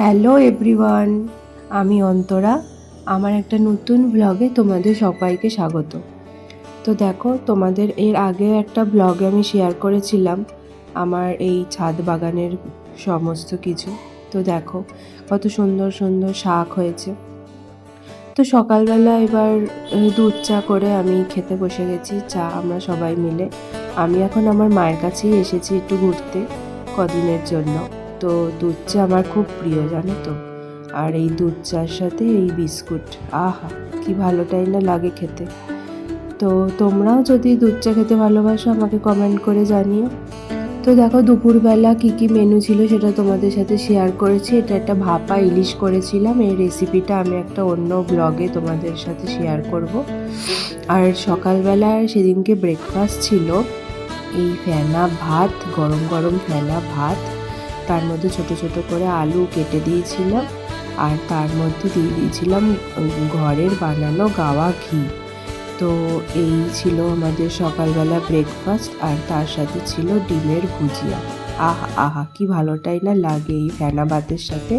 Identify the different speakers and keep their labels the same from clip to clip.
Speaker 1: Hello everyone আমি অন্তরা। আমার একটা নতুন ব্লগে তোমাদের সবাইকে স্বাগত। তো দেখো, তোমাদের এর আগে একটা ব্লগে আমি শেয়ার করেছিলাম আমার এই ছাদ বাগানের সমস্ত কিছু। তো দেখো, কত সুন্দর সুন্দর শাক হয়েছে। তো সকালবেলা এবার দুধ চা করে আমি খেতে বসে গেছি। চা আমরা সবাই মিলে। আমি এখন আমার মায়ের কাছেই এসেছি একটু ঘুরতে, কদিনের জন্য। তো দুধ চা আমার খুব প্রিয়, জানো তো? আর এই দুধ চার সাথে এই বিস্কুট, আহা, কি ভালোটাই না লাগে খেতে। তো তোমরাও যদি দুধ চা খেতে ভালোবাসো, আমাকে কমেন্ট করে জানিও। তো দেখো, দুপুরবেলা কী কী মেনু ছিল সেটা তোমাদের সাথে শেয়ার করেছি। এটা একটা ভাপা ইলিশ করেছিলাম। এই রেসিপিটা আমি একটা অন্য ব্লগে তোমাদের সাথে শেয়ার করব। আর সকালবেলায় সেদিনকে ব্রেকফাস্ট ছিল। এই ফেনা ভাত, গরম গরম ফেনা ভাত। তার মধ্যে ছোট ছোট করে আলু কেটে দিয়েছিলাম আর তার মধ্যে দিয়ে দিয়েছিলাম ঘরের বানানো গাওয়া ঘি। তো এই ছিল আমাদের সকালবেলা ব্রেকফাস্ট আর তার সাথে ছিল ডিমের ভুজিয়া। আহা আহা, কি ভালোটাই না লাগে এই ফেনা ভাতের সাথে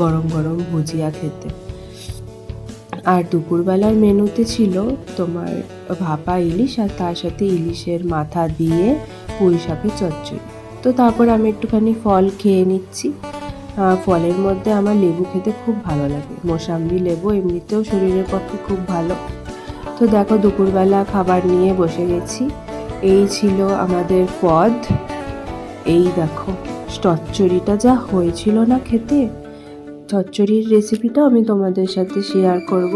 Speaker 1: গরম গরম ভুজিয়া খেতে। আর দুপুরবেলার মেনুতে ছিল তোমার ভাপা ইলিশ আর তার সাথে ইলিশের মাথা দিয়ে পুঁই শাকের চচ্চড়ি। তো তারপর আমি একটুখানি ফল খেয়ে নিচ্ছি। ফলের মধ্যে আমার লেবু খেতে খুব ভালো লাগে। মোসাম্বি লেবু এমনিতেও শরীরের পক্ষে খুব ভালো। তো দেখো দুপুরবেলা খাবার নিয়ে বসে গেছি। এই ছিল আমাদের পদ। এই দেখো চচ্চড়িটা যা হয়েছিল না খেতে চচ্চড়ির রেসিপিটা আমি তোমাদের সাথে শেয়ার করব।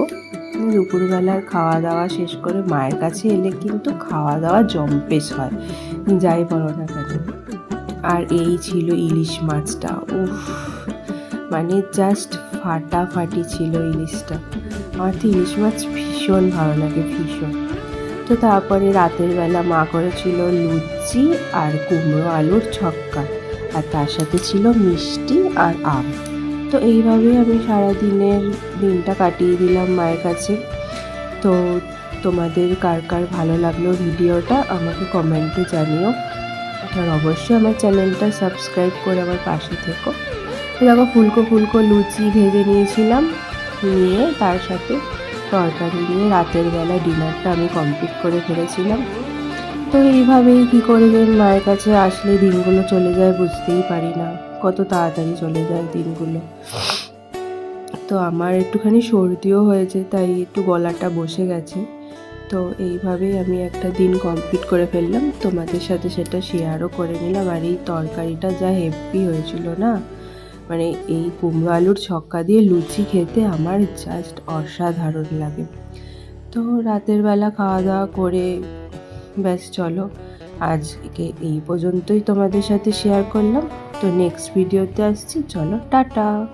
Speaker 1: দুপুরবেলার খাওয়া দাওয়া শেষ করে মায়ের কাছে এলে কিন্তু খাওয়া দাওয়া জম্পেশ হয়। যাই বলো না কেন। আর এই ছিল ইলিশ মাছটা। উফ মানে জাস্ট ফাটাফাটি ছিল ইলিশটা। আমার তো ইলিশ মাছ ভীষণ ভালো লাগে, ভীষণ। তো তারপরে রাতের বেলা মা করেছিল লুচি আর কুমড়ো আলুর ছক্কা। আর তার সাথে ছিল মিষ্টি আর আম। তো এইভাবেই আমি সারা দিনের দিনটা কাটিয়ে দিলাম মায়ের কাছে। তো তোমাদের কার কার ভালো লাগল ভিডিওটা আমাকে কমেন্টে জানিও। আর অবশ্যই আমার চ্যানেলটা সাবস্ক্রাইব করে আমার পাশে থেকো। দেখো ফুলকো ফুলকো লুচি ভেজে নিয়েছিলাম, নিয়ে তার সাথে তরকারি দিয়ে রাতের বেলা ডিনারটা আমি কমপ্লিট করে ফেলেছিলাম। তো এইভাবেই কী করে যে মায়ের কাছে আসলে দিনগুলো চলে যায় বুঝতেই পারি না, কত তাড়াতাড়ি চলে যায় দিনগুলো। তো আমার একটুখানি সর্দিও হয়েছে, তাই একটু গলাটা বসে গেছে। তো এইভাবেই আমি একটা দিন কমপ্লিট করে ফেললাম। তোমাদের সাথে সেটা শেয়ারও করে নিলাম। আর এই তরকারিটা যা হেভি হয়েছিল না মানে এই কুমড়ো আলুর ছক্কা দিয়ে লুচি খেতে আমার জাস্ট অসাধারণ লাগে। তো রাতের বেলা খাওয়া দাওয়া করে, ব্যাস চলো। আজকে এই পর্যন্তই তোমাদের সাথে শেয়ার করলাম। তো নেক্সট ভিডিওতে আসছি। চলো, টাটা!